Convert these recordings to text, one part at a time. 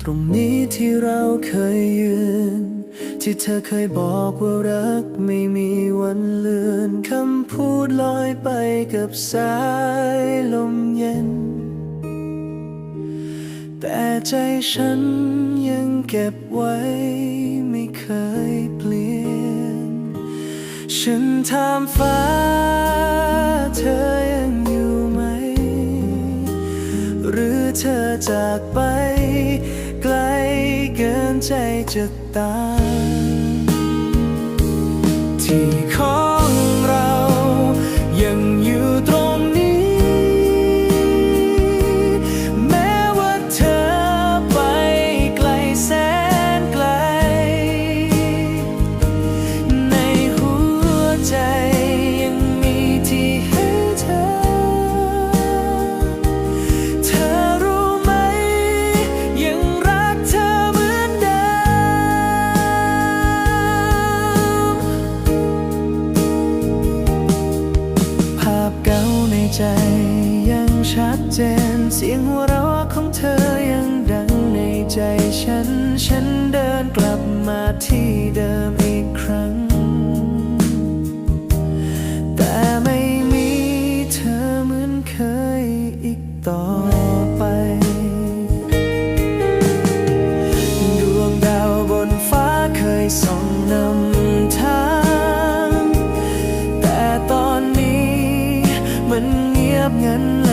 ตรงนี้ที่เราเคยยืน ที่เธอเคยบอกว่ารักไม่มีวันเลือนคำพูดลอยไปกับสายลมเย็น แต่ใจฉันยังเก็บไว้ ฉันถามฟ้าเธอยังอยู่ไหม หรือเธอจากไป ไกลเกินใจจะตามที่ขอ ใจยังชัดเจน เสียงหัวเราะของเธอยังดังในใจฉัน ฉันเดินกลับมาที่เดิมอีกครั้ง บเงิน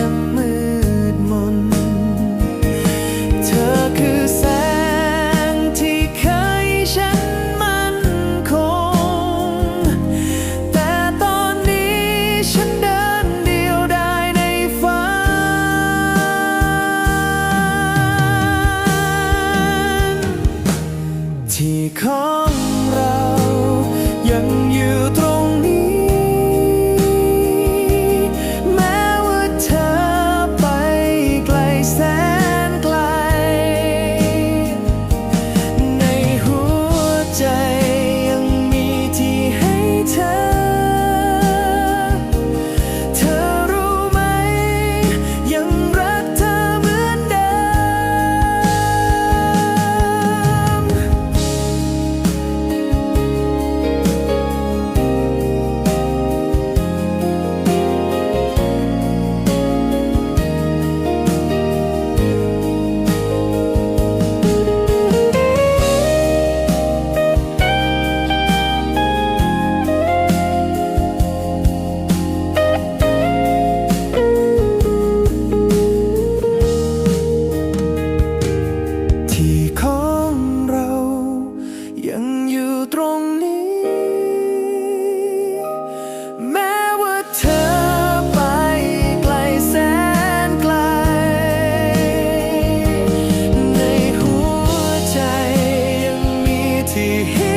tears